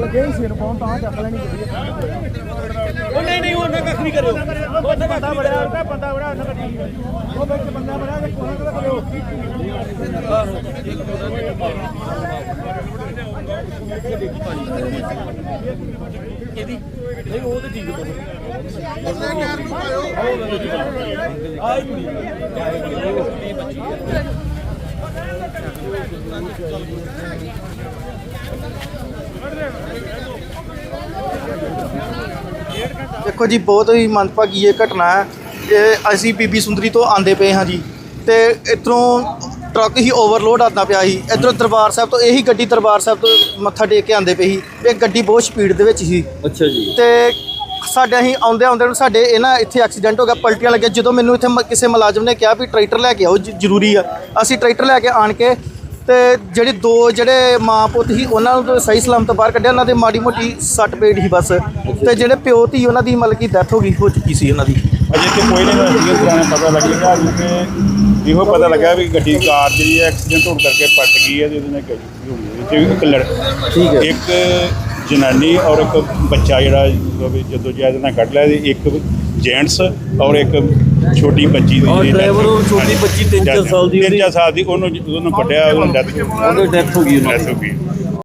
ਲੱਗੇ ਸੀ ਸਿਰ ਪਾਉਣ ਤਾਂ ਚੱਕ ਲੈਣੀ ਉਹ ਨਹੀਂ ਨਹੀਂ ਉਹਨਾਂ ਕੱਖ ਨਹੀਂ ਕਰਿਓ ਉੱਥੇ ਬੰਦਾ ਬੜਿਆ ਉਹਦਾ ਬੰਦਾ ਬੜਿਆ ਉਹਨਾਂ ਕੱਢੀ ਉਹ ਵਿੱਚ ਬੰਦਾ ਬੜਿਆ ਤੇ ਕੋਹਾਂ ਕਦਾ ਕਰਿਓ ਇਹਦੀ ਨਹੀਂ ਉਹ ਤੇ ਠੀਕ ਹੈ ਆਈ ਕੁੜੀ ਦੇਖੋ ਜੀ ਬਹੁਤ ਹੀ ਮੰਦਭਾਗੀ ਇਹ ਘਟਨਾ ਹੈ। ਇਹ ਅਸੀਂ ਬੀਬੀ ਸੁੰਦਰੀ ਤੋਂ ਆਂਦੇ ਪਏ ਹਾਂ ਜੀ। ਤੇ ਇਧਰੋਂ ਟਰੱਕ ਹੀ ਓਵਰਲੋਡ ਆਉਂਦਾ ਪਿਆ ਸੀ। ਇਧਰੋਂ ਦਰਬਾਰ ਸਾਹਿਬ ਤੋਂ ਇਹੀ ਗੱਡੀ ਦਰਬਾਰ ਸਾਹਿਬ ਤੋਂ ਮੱਥਾ ਟੇਕ ਕੇ ਆਂਦੇ ਪਈ ਸੀ। ਇਹ ਗੱਡੀ ਬਹੁਤ ਸਪੀਡ ਦੇ ਵਿੱਚ ਸੀ। ਅੱਛਾ ਜੀ। ਤੇ ਸਾਡੇ ਅਸੀਂ ਆਉਂਦੇ ਆਉਂਦੇ ਨੂੰ ਸਾਡੇ ਇਹ ਨਾ ਇੱਥੇ ਐਕਸੀਡੈਂਟ ਹੋ ਗਿਆ ਪਲਟੀਆਂ ਲੱਗੀਆਂ। ਜਦੋਂ ਮੈਨੂੰ ਇੱਥੇ ਕਿਸੇ ਮੁਲਾਜ਼ਮ ਨੇ ਕਿਹਾ ਵੀ ਟਰੈਕਟਰ ਲੈ ਕੇ ਆਓ ਜ਼ਰੂਰੀ ਆ। ਅਸੀਂ ਟਰੈਕਟਰ ਲੈ ਕੇ ਆਣ ਕੇ ਤੇ ਜਿਹੜੇ ਦੋ ਜਿਹੜੇ ਮਾਂ ਪੁੱਤ ਸੀ ਉਹਨਾਂ ਨੂੰ ਤਾਂ ਸਹੀ ਸਲਾਮਤ ਬਾਹਰ ਕੱਢਿਆ ਉਹਨਾਂ ਦੇ ਮਾੜੀ ਮੋਟੀ ਸੱਟ ਪੇਟ ਸੀ ਬਸ। ਤੇ ਜਿਹੜੇ ਪਿਓ ਧੀ ਉਹਨਾਂ ਦੀ ਮਤਲਬ ਕਿ ਡੈਥ ਹੋ ਗਈ ਹੋ ਚੁੱਕੀ ਸੀ ਉਹਨਾਂ ਦੀ। ਅਜੇ ਤੇ ਕੋਈ ਨਹੀਂ ਹੋਇਆ ਤਰ੍ਹਾਂ ਪਤਾ ਲੱਗੇਗਾ ਕਿ ਇਹੋ ਪਤਾ ਲੱਗਾ ਵੀ ਗੱਡੀ ਕਾਰ ਜਿਹੜੀ ਹੈ ਐਕਸੀਡੈਂਟ ਹੋਣ ਕਰਕੇ ਪਲਟ ਗਈ ਹੈ ਜਿਹਦੇ ਨਾਲ ਗੱਡੀ ਹੋਈ ਹੈ। ਇੱਕ ਲੜ ਠੀਕ ਹੈ। ਇੱਕ ਜਨਾਨੀ ਔਰ ਇੱਕ ਬੱਚਾ ਜਿਹੜਾ ਜਦੋਂ ਜੈਦ ਨਾਲ ਕੱਢ ਲਿਆ ਤੇ ਇੱਕ ਜੈਂਟਸ ਔਰ ਇੱਕ ਛੋਟੀ ਬੱਚੀ ਦੀ ਔਰ death ਔਰ ਛੋਟੀ ਬੱਚੀ ਤਿੰਨ ਚਾਰ death- ਸਾਲ ਦੀ ਤਿੰਨ ਉਹਦੀ- ਚਾਰ ਸਾਲ ਦੀ ਉਹਨੂੰ ਉਹਨੂੰ ਕੱਢਿਆ ਉਹਨੂੰ ਡੈਥ ਉਹਦੀ death ਹੋ ਗਈ। ਉਹਨਾਂ ਦੀ। ਹੋ ਗਈ।